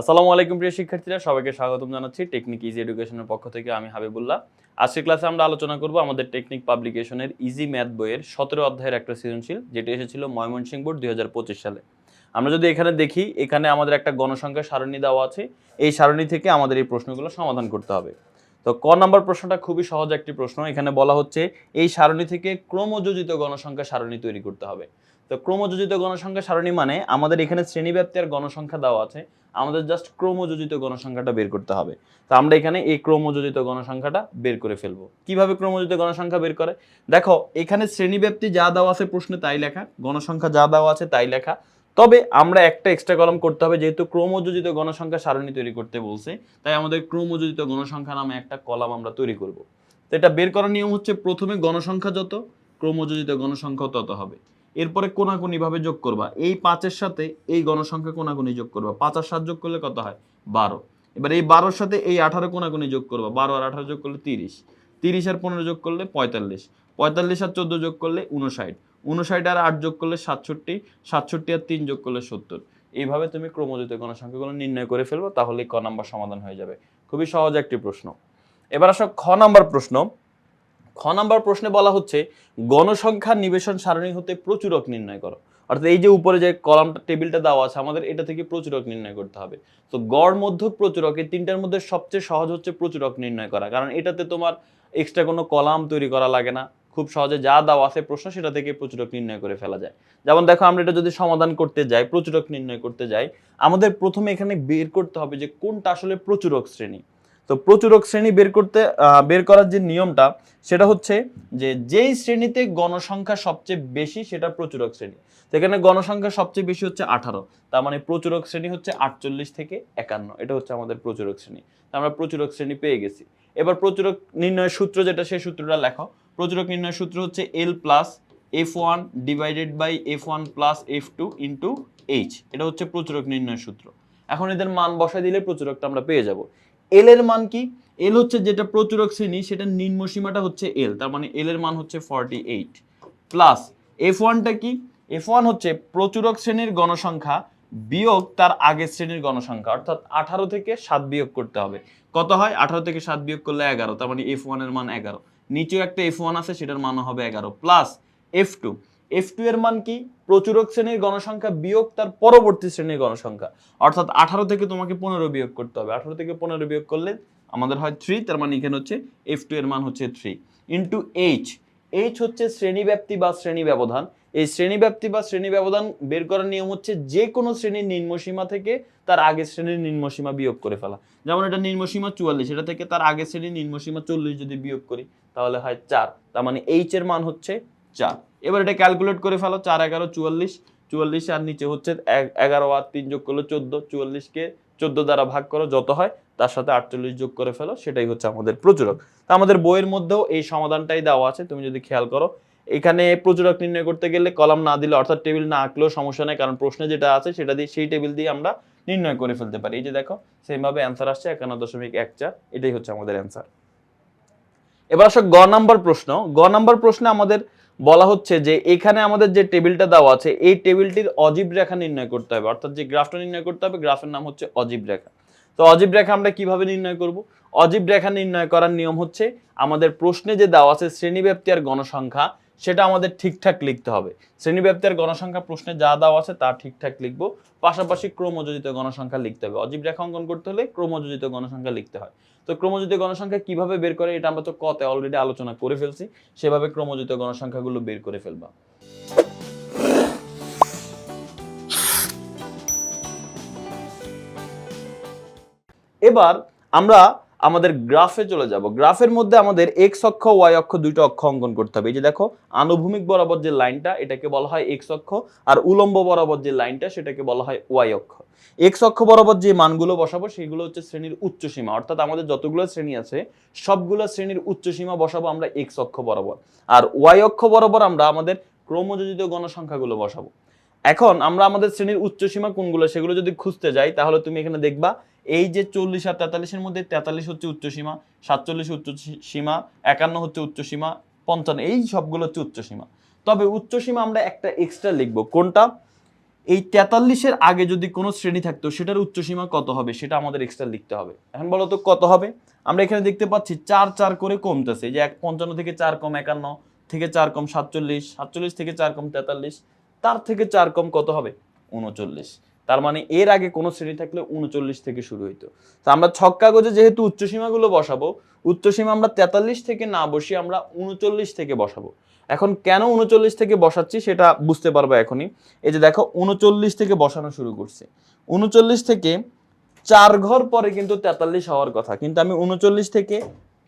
আসসালামু আলাইকুম প্রিয় শিক্ষার্থীরা, সবাইকে স্বাগতম জানাচ্ছি টেকনিক ইজি এডুকেশনের পক্ষ থেকে আমি হাবিবুল্লাহ। আজকের ক্লাসে আমরা আলোচনা করব আমাদের টেকনিক পাবলিকেশনের ইজি ম্যাথ বইয়ের সতেরো অধ্যায়ের একটা সৃজনশীল, যেটি এসেছিল ময়মনসিংহ বোর্ড দুই হাজার পঁচিশ সালে। আমরা যদি এখানে দেখি, এখানে আমাদের একটা গণসংখ্যা সারণী দেওয়া আছে। এই সারণী থেকে আমাদের এই প্রশ্নগুলো সমাধান করতে হবে। তো ক নাম্বার প্রশ্নটা খুবই সহজ একটি প্রশ্ন। এখানে বলা হচ্ছে, এই সারণী থেকে ক্রমযোজিত গণসংখ্যা সারণী তৈরি করতে হবে। তো ক্রমযোজিত গণসংখ্যা সারণী মানে আমাদের এখানে শ্রেণীব্যাপ্তি আর গণসংখ্যা দেওয়া আছে। আমাদের জাস্ট ক্রমযোজিত গণসংখ্যাটা বের করতে হবে। তো আমরা এখানে এই ক্রমযোজিত গণসংখ্যাটা বের করে ফেলব। কীভাবে ক্রমযোজিত গণসংখ্যা বের করে? দেখো, এখানে শ্রেণীব্যাপ্তি যা দেওয়া আছে প্রশ্নে তাই লেখা, গণসংখ্যা যা দেওয়া আছে তাই লেখা। তবে আমরা একটা এক্সট্রা কলম করতে হবে, যেহেতু ক্রমযোজিত গণসংখ্যা সারণী তৈরি করতে বলছে, তাই আমাদের ক্রমযোজিত গণসংখ্যা নামে একটা কলাম আমরা তৈরি করব। তো এটা বের করার নিয়ম হচ্ছে প্রথমে গণসংখ্যা যত, ক্রমযোজিত গণসংখ্যা তত হবে। এরপরে কোনাকুনি ভাবে যোগ করবা। এই পাঁচের সাথে এই গণসংখ্যা কোনাকুনি যোগ করবা। পাঁচ আর সাত যোগ করলে কত হয়? বারো। এবার এই বারোর সাথে এই আঠারো কোনাকুনি যোগ করবা। বারো আর আঠারো যোগ করলে তিরিশ। তিরিশ আর পনেরো যোগ করলে পঁয়তাল্লিশ। পঁয়তাল্লিশ আর চোদ্দ যোগ করলে উনষাট উনষাট আর আট যোগ করলে সাতষট্টি। সাতষট্টি আর তিন যোগ করলে সত্তর। এইভাবে তুমি ক্রমযোজিত গণসংখ্যাগুলো নির্ণয় করে ফেলব তাহলে ক নাম্বার সমাধান হয়ে যাবে। খুবই সহজ একটি প্রশ্ন। এবার আসো খ নাম্বার প্রশ্ন। খ নাম্বার প্রশ্নে বলা হচ্ছে, গণসংখ্যা নিবেশন সারণী হতে প্রচুরক নির্ণয় করো। অর্থাৎ এই যে উপরে যে কলামটা টেবিলটা দেওয়া আছে, আমাদের এটা থেকে প্রচুরক নির্ণয় করতে হবে। তো গড় মধ্যক প্রচুরক এই তিনটার মধ্যে সবচেয়ে সহজ হচ্ছে প্রচুরক নির্ণয় করা। কারণ এটাতে তোমার এক্সট্রা কোনো কলাম তৈরি করা লাগে না। খুব সহজে যা দেওয়া আছে প্রশ্ন, সেটা থেকে প্রচুরক নির্ণয় করে ফেলা যায়। যেমন দেখো, আমরা এটা যদি সমাধান করতে যাই প্রচুরক নির্ণয় করতে যাই, আমাদের প্রথমে এখানে বের করতে হবে যে কোনটা আসলে প্রচুরক শ্রেণি। তো প্রচুরক শ্রেণি বের করতে বের করার যে নিয়মটা, সেটা হচ্ছে যে যেই শ্রেণীতে গণসংখ্যা সবচেয়ে বেশি, সেটা প্রচুরক শ্রেণি। তো এখানে গণসংখ্যা সবচেয়ে বেশি হচ্ছে আঠারো। তার মানে প্রচুরক শ্রেণি হচ্ছে আটচল্লিশ থেকে একান্ন। এটা হচ্ছে আমাদের প্রচুরক শ্রেণি। আমরা প্রচুরক শ্রেণি পেয়ে গেছি। এবার প্রচুরক নির্ণয়ের সূত্র যেটা, সেই সূত্রটা লেখো। প্রচুরক নির্ণয়ের সূত্র হচ্ছে L plus F one divided by F one plus F two into H এটা হচ্ছে প্রচুরক নির্ণয়ের সূত্র। এখন এদের মান বসাই দিলে প্রচুরকটা আমরা পেয়ে যাব। এল এর মান কি? এল হচ্ছে যেটা প্রচুরক শ্রেণি, সেটা নিম্ন সীমাটা হচ্ছে এল তার মানে এল এর মান হচ্ছে ফর্টি এইট প্লাস এফ ওয়ানটা কি? এফ ওয়ান হচ্ছে প্রচুরক শ্রেণির গণসংখ্যা বিয়োগ তার আগের শ্রেণির গণসংখ্যা, অর্থাৎ আঠারো থেকে সাত বিয়োগ করতে হবে। কত হয়? আঠারো থেকে সাত বিয়োগ করলে এগারো, তার মানে এফ ওয়ানের মান এগারো। নিচেও একটা এফ ওয়ান আছে, সেটার মানও হবে এগারো। Plus F two F two এর মান কি? প্রচুরক শ্রেণির গণসংখ্যা বিয়োগ তার পরবর্তী শ্রেণির গণসংখ্যা। অর্থাৎ আঠারো থেকে তোমাকে পনেরো বিয়োগ করতে হবে। আঠারো থেকে পনেরো বিয়োগ করলে আমাদের হয় থ্রি তার মানে এখানে হচ্ছে এফ টু এর মান হচ্ছে থ্রি ইন্টু এইচ এইচ হচ্ছে শ্রেণীব্যাপ্তি বা শ্রেণি ব্যবধান এই শ্রেণীব্যাপ্তি বা শ্রেণি ব্যবধান বের করার নিয়ম হচ্ছে যে কোনো শ্রেণির নিম্নসীমা থেকে তার আগের শ্রেণির নিম্নসীমা বিয়োগ করে ফেলা। যেমন এটা নিম্নসীমা চুয়াল্লিশ, এটা থেকে তার আগের শ্রেণির নিম্নসীমা চল্লিশ যদি বিয়োগ করি, তাহলে হয় চার। তার মানে এইচ এর মান হচ্ছে চার। এবার এটা ক্যালকুলেট করে ফেলো, চার এগারো চুয়াল্লিশ চুয়াল্লিশ আর নিচে হচ্ছে এগারো আর তিন যোগ করল চোদ্দ, চুয়াল্লিশকে চোদ্দ দ্বারা ভাগ করো, যত হয়, তার সাথে আটচল্লিশ যোগ করে ফেলো, সেটাই হচ্ছে আমাদের প্রচুরক তা আমাদের বইয়ের মধ্যেও এই সমাধানটাই দেওয়া আছে, তুমি যদি খেয়াল করো, এখানে প্রচুরক নির্ণয় করতে গেলে কলাম না দিলে, অর্থাৎ টেবিল না আঁকলেও সমস্যা নেই, কারণ প্রশ্নে যেটা আছে, সেটা দিয়ে সেই টেবিল দিয়ে আমরা নির্ণয় করে ফেলতে পারি। এই যে দেখো সেইভাবে অ্যান্সার আসছে, একান্ন দশমিক এক চার, এটাই হচ্ছে আমাদের অ্যান্সার এবার আসো গ নাম্বার প্রশ্ন। গ নাম্বার প্রশ্নে আমাদের বলা হচ্ছে যে এখানে আমাদের যে টেবিলটা দেওয়া আছে, এই টেবিলটির অজীব রেখা নির্ণয় করতে হবে। অর্থাৎ যে গ্রাফটা নির্ণয় করতে হবে, গ্রাফের নাম হচ্ছে অজীব রেখা। তো অজীব রেখা আমরা কীভাবে নির্ণয় করব? অজীব রেখা নির্ণয় করার নিয়ম হচ্ছে, আমাদের প্রশ্নে যে দেওয়া আছে, শ্রেণীব্যাপ্তি আর গণসংখ্যা সেটা আমাদের ঠিকঠাক লিখতে হবে। শ্রেণীব্যাপ্তের গণসংখ্যা প্রশ্নে যা দেওয়া আছে তা ঠিকঠাক লিখব। পাশাপাশি ক্রমযোজিত গণসংখ্যা লিখতে হবে। অজীব রেখা অঙ্কন করতে হলে ক্রমযোজিত গণসংখ্যা লিখতে হয়। তো ক্রমযোজিত গণসংখ্যা কীভাবে বের করে এটা আমরা তো কতে অলরেডি আলোচনা করে ফেলছি। সেভাবে ক্রমযোজিত গণসংখ্যাগুলো বের করে ফেলবা। এবার আমরা আমাদের গ্রাফে চলে যাব। গ্রাফের মধ্যে আমাদের এক্স অক্ষ ওয়াই অক্ষ দুইটা অক্ষ অঙ্কন করতে হবে। এই যে দেখো, আনুভূমিক বরাবর যে লাইনটা, এটাকে বলা হয় এক্স অক্ষ, আর উলম্ব বরাবর যে লাইনটা, সেটাকে বলা হয় ওয়াই অক্ষ। এক্স অক্ষ বরাবর যে মানগুলো বসাবো, সেগুলো হচ্ছে শ্রেণির উচ্চ সীমা। অর্থাৎ আমাদের যতগুলো শ্রেণি আছে, সবগুলো শ্রেণির উচ্চ সীমা বসাবো আমরা এক্স অক্ষ বরাবর। আর ওয়াই অক্ষ বরাবর আমরা আমাদের ক্রমযোজিত গণসংখ্যাগুলো বসাবো। এখন আমরা আমাদের শ্রেণির উচ্চ সীমা কোনগুলো, সেগুলো যদি খুঁজতে যাই, তাহলে তুমি এখানে দেখবা এই যে চল্লিশ আর তেতাল্লিশের মধ্যে তেতাল্লিশ হচ্ছে উচ্চসীমা, সাতচল্লিশ উচ্চ সীমা একান্ন হচ্ছে উচ্চসীমা, পঞ্চান্ন, এই সবগুলো হচ্ছে উচ্চসীমা। তবে উচ্চসীমা আমরা একটা এক্সট্রা লিখব, কোনটা? এই তেতাল্লিশের আগে যদি কোনো শ্রেণি থাকতো, সেটার উচ্চসীমা কত হবে? সেটা আমাদের এক্সট্রা লিখতে হবে। এখন বলো তো কত হবে? আমরা এখানে দেখতে পাচ্ছি চার চার করে কমতেছে যে এক পঞ্চান্ন থেকে চার কম একান্ন, থেকে চার কম সাতচল্লিশ সাতচল্লিশ থেকে চার কম তেতাল্লিশ, তার থেকে চার কম কত হবে? উনচল্লিশ। তার মানে এর আগে কোনো শ্রেণি থাকলে উনচল্লিশ থেকে শুরু হইতো। তো আমরা ছক কাগজে যেহেতু উচ্চসীমাগুলো বসাবো উচ্চসীমা আমরা তেতাল্লিশ থেকে না বসিয়ে আমরা উনচল্লিশ থেকে বসাবো। এখন কেন উনচল্লিশ থেকে বসাচ্ছি সেটা বুঝতে পারব এখনই। এই যে দেখো, উনচল্লিশ থেকে বসানো শুরু করছে। উনচল্লিশ থেকে চার ঘর পরে কিন্তু তেতাল্লিশ হওয়ার কথা, কিন্তু আমি উনচল্লিশ থেকে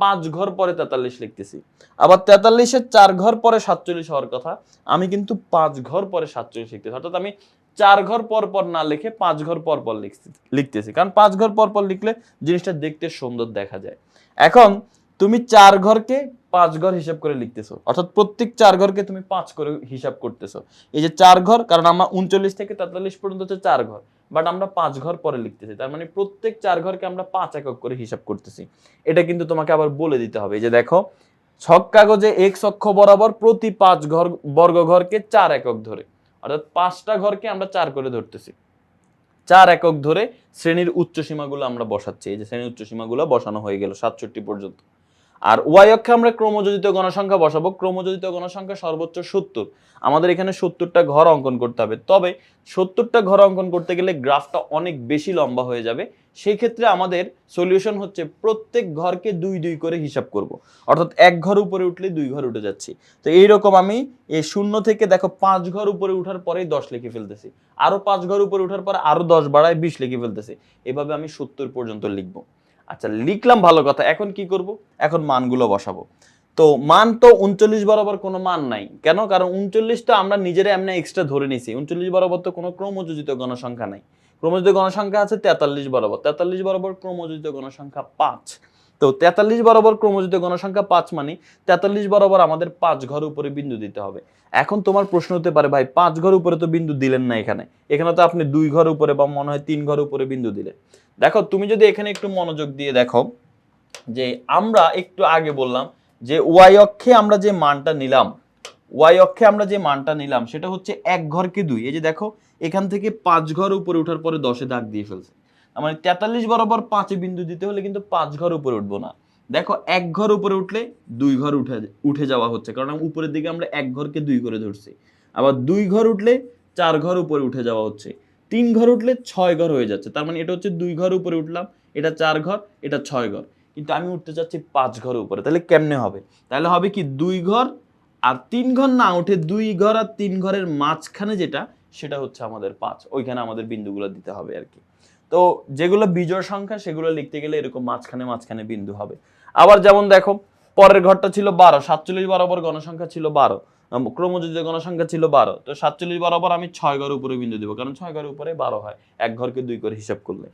পাঁচ ঘর পরে তেতাল্লিশ লিখতেছি। আবার তেতাল্লিশের চার ঘর পরে সাতচল্লিশ হওয়ার কথা, আমি কিন্তু পাঁচ ঘর পরে সাতচল্লিশ লিখতেছি। অর্থাৎ আমি চার ঘর পর পর না লিখে পাঁচ ঘর পর পর লিখতে- লিখতেছি। কারণ পাঁচ ঘর পর পর লিখলে জিনিসটা দেখতে সুন্দর দেখা যায়। এখন তুমি চার ঘরকে পাঁচ ঘর হিসাব করে লিখতেছো। অর্থাৎ প্রত্যেক চার ঘরকে তুমি পাঁচ করে হিসাব করতেছো। এই যে চার ঘর, কারণ আমরা উনচল্লিশ থেকে তেতাল্লিশ পর্যন্ত হচ্ছে চার ঘর বাট আমরা পাঁচ ঘর পরে লিখতেছি। তার মানে প্রত্যেক চার ঘরকে আমরা পাঁচ একক করে হিসাব করতেছি। এটা কিন্তু তোমাকে আবার বলে দিতে হবে। এই যে দেখো, ছক কাগজে এক অক্ষ বরাবর প্রতি পাঁচ ঘর বর্গ ঘরকে চার একক ধরে। অর্থাৎ পাঁচটা ঘরকে আমরা চার করে ধরতেছি। চার একক ধরে শ্রেণির উচ্চ সীমাগুলো আমরা বসাচ্ছি। এই যে শ্রেণির উচ্চ সীমাগুলো বসানো হয়ে গেল সাতষট্টি পর্যন্ত। আর ওয়াই অক্ষে আমরা ক্রমযোজিত গণসংখ্যা বসাবো। ক্রমযোজিত গণসংখ্যা সর্বোচ্চ সত্তর। আমাদের এখানে সত্তরটা ঘর অঙ্কন করতে হবে। তবে সত্তরটা ঘর অঙ্কন করতে গেলে গ্রাফটা অনেক বেশি লম্বা হয়ে যাবে। সেই ক্ষেত্রে আমাদের সলিউশন হচ্ছে প্রত্যেক ঘরকে দুই দুই করে হিসাব করব। অর্থাৎ এক ঘর উপরে উঠলে দুই ঘর উঠে যাচ্ছি। তো এইরকম আমি এই শূন্য থেকে দেখো পাঁচ ঘর উপরে উঠার পরেই দশ লিখে ফেলতেছি। আরও পাঁচ ঘর উপরে উঠার পর আরও দশ বাড়ায় বিশ লিখে ফেলতেছি। এভাবে আমি সত্তর পর্যন্ত লিখব। আচ্ছা লিখলাম ভালো কথা, এখন কি করব? এখন মানগুলো বসাবো। তো মান তো উনচল্লিশ বরাবর কোনো মান নাই। কেন? কারণ উনচল্লিশটা আমরা নিজেরা এমনি এক্সট্রা ধরে নিছি। উনচল্লিশ বরাবর তো কোনো ক্রমযোজিত গণসংখ্যা নাই। ক্রমযোজিত গণসংখ্যা আছে তেতাল্লিশ বরাবর। তেতাল্লিশ বরাবর ক্রমযোজিত গণসংখ্যা পাঁচ। তো তেতাল্লিশ বরাবর ক্রমযোজিত গণসংখ্যা পাঁচ মানে তেতাল্লিশ বরাবর আমাদের পাঁচ ঘর উপরে বিন্দু দিতে হবে। এখন তোমার প্রশ্ন হতে পারে, ভাই, পাঁচ ঘর উপরে তো বিন্দু দিলেন না এখানে। এখানে তো আপনি দুই ঘর উপরে বা মনে হয় তিন ঘর উপরে বিন্দু দিলেন। দেখো, তুমি যদি এখানে একটু মনোযোগ দিয়ে দেখো যে আমরা একটু আগে বললাম যে ওয়াই অক্ষে আমরা যে মানটা নিলাম, ওয়াই অক্ষে আমরা যে মানটা নিলাম, সেটা হচ্ছে এক ঘরকে দুই। এই যে দেখো, এখান থেকে পাঁচ ঘর উপরে ওঠার পরে দশে দাগ দিয়ে ফেলছে। মানে তেতাল্লিশ বরাবর পাঁচে বিন্দু দিতে হলে কিন্তু পাঁচ ঘর উপরে উঠবো না। দেখো, এক ঘর উপরে উঠলে দুই ঘর উঠে উঠে যাওয়া হচ্ছে, কারণ উপরের দিকে আমরা এক ঘরকে দুই করে ধরছি। আবার দুই ঘর উঠলে চার ঘর উপরে উঠে যাওয়া হচ্ছে। তিন ঘর উঠলে ছয় ঘর হয়ে যাচ্ছে, তার মানে এটা হচ্ছে দুই ঘর উপরে উঠলাম, এটা চার ঘর, এটা ছয় ঘর। কিন্তু আমি উঠতে চাচ্ছি পাঁচ ঘর উপরে, তাহলে কেমনে হবে? তাহলে হবে কি দুই ঘর আর তিন ঘর না উঠে দুই ঘর আর তিন ঘরের মাঝখানে যেটা, সেটা হচ্ছে আমাদের পাঁচ, ওইখানে আমাদের বিন্দুগুলো দিতে হবে আর কি। তো যেগুলো বিজোড় সংখ্যা, সেগুলো লিখতে গেলে এরকম মাঝখানে মাঝখানে বিন্দু হবে। আবার যেমন দেখো, পরের ঘরটা ছিল বারো, সাতচল্লিশ বরাবর গণসংখ্যা ছিল বারো। ক্রমযোজিত গণসংখ্যা ছিল বারো। তো সাতচল্লিশ বরাবর আমি ছয় ঘর উপরে বিন্দু দিব, কারণ ছয় ঘর উপরে বারো হয়, এক ঘরকে দুই করে হিসাব করলে।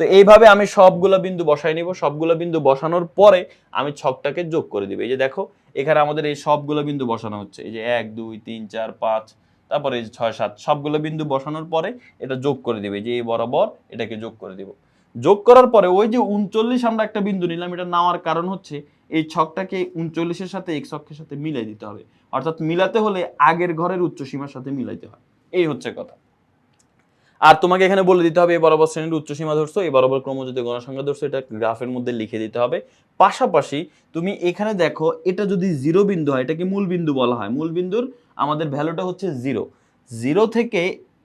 তো এইভাবে আমি সবগুলো বিন্দু বসাই নিব, সবগুলো বিন্দু বসানোর পরে আমি ছকটাকে যোগ করে দিব। এই যে দেখো, এখানে আমাদের এই সবগুলো বিন্দু বসানো হচ্ছে। এই যে এক, দুই, তিন, চার, পাঁচ তারপরে ছয়, সাত, সবগুলো বিন্দু বসানোর পরে এটা যোগ করে দিবে, যে এই বরাবর এটাকে যোগ করে দিব। যোগ করার পরে ওই যে উনচল্লিশ আমরা একটা বিন্দু নিলাম, এটা নেওয়ার কারণ হচ্ছে এই ছকটাকে উনচল্লিশের সাথে এক ছকের সাথে মিলাই দিতে হবে। অর্থাৎ মিলাতে হলে আগের ঘরের উচ্চ সীমার সাথে মিলাইতে হয়। এই হচ্ছে কথা। আর তোমাকে এখানে বলে দিতে হবে, এই বরাবর শ্রেণির উচ্চ সীমা ধরছো, এই বরাবর ক্রমযোজিত গণসংখ্যা ধরছো, এটা গ্রাফের মধ্যে লিখে দিতে হবে। পাশাপাশি তুমি এখানে দেখো, এটা যদি জিরো বিন্দু হয়, এটাকে মূল বিন্দু বলা হয়। মূল বিন্দুর আমাদের ভ্যালুটা হচ্ছে জিরো। জিরো থেকে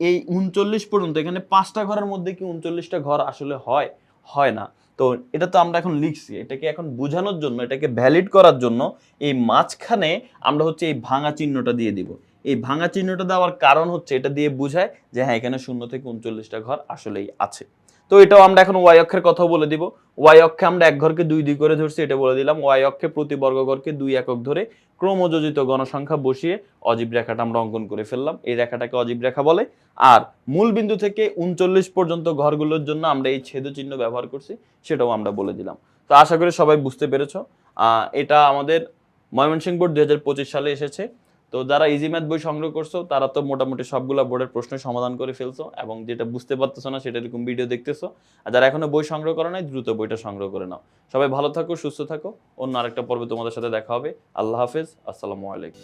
এই উনচল্লিশ পর্যন্ত, এখানে পাঁচটা ঘরের মধ্যে কি উনচল্লিশটা ঘর আসলে হয়? হয় না। তো এটা তো আমরা এখন লিখছি। এটাকে এখন বোঝানোর জন্য, এটাকে ভ্যালিড করার জন্য এই মাঝখানে আমরা হচ্ছে এই ভাঙা চিহ্নটা দিয়ে দিব। এই ভাঙা চিহ্নটা দেওয়ার কারণ হচ্ছে এটা দিয়ে বোঝায় যে হ্যাঁ এখানে শূন্য থেকে উনচল্লিশটা ঘর আসলেই আছে। তো এটাও আমরা এখন ওয়াই অক্ষের কথা বলে দিব। ওয়াই অক্ষে আমরা এক ঘরকে দুই দুই করে ধরছি, এটা বলে দিলাম। ওয়াই অক্ষে প্রতি বর্গ ঘরকে দুই একক ধরে ক্রমযোজিত গণসংখ্যা বসিয়ে অজীব রেখাটা আমরা অঙ্কন করে ফেললাম। এই রেখাটাকে অজীব রেখা বলে। আর মূল বিন্দু থেকে উনচল্লিশ পর্যন্ত ঘরগুলোর জন্য আমরা এই ছেদ চিহ্ন ব্যবহার করছি, সেটাও আমরা বলে দিলাম। তো আশা করি সবাই বুঝতে পেরেছ। এটা আমাদের ময়মনসিংহ বোর্ড দুই হাজার পঁচিশ সালে এসেছে। তো যারা ইজি ম্যাথ বই সংগ্রহ করছ, তারা তো মোটামুটি সবগুলো বোর্ডের প্রশ্ন সমাধান করে ফেলছো এবং যেটা বুঝতে পারতেছো না, সেটা এরকম ভিডিও দেখতেছো। আর যারা এখনও বই সংগ্রহ করে নাই, দ্রুত বইটা সংগ্রহ করে নাও। সবাই ভালো থাকো, সুস্থ থাকো। অন্য আরেকটা পর্বে তোমাদের সাথে দেখা হবে। আল্লাহ হাফেজ, আসসালামু আলাইকুম।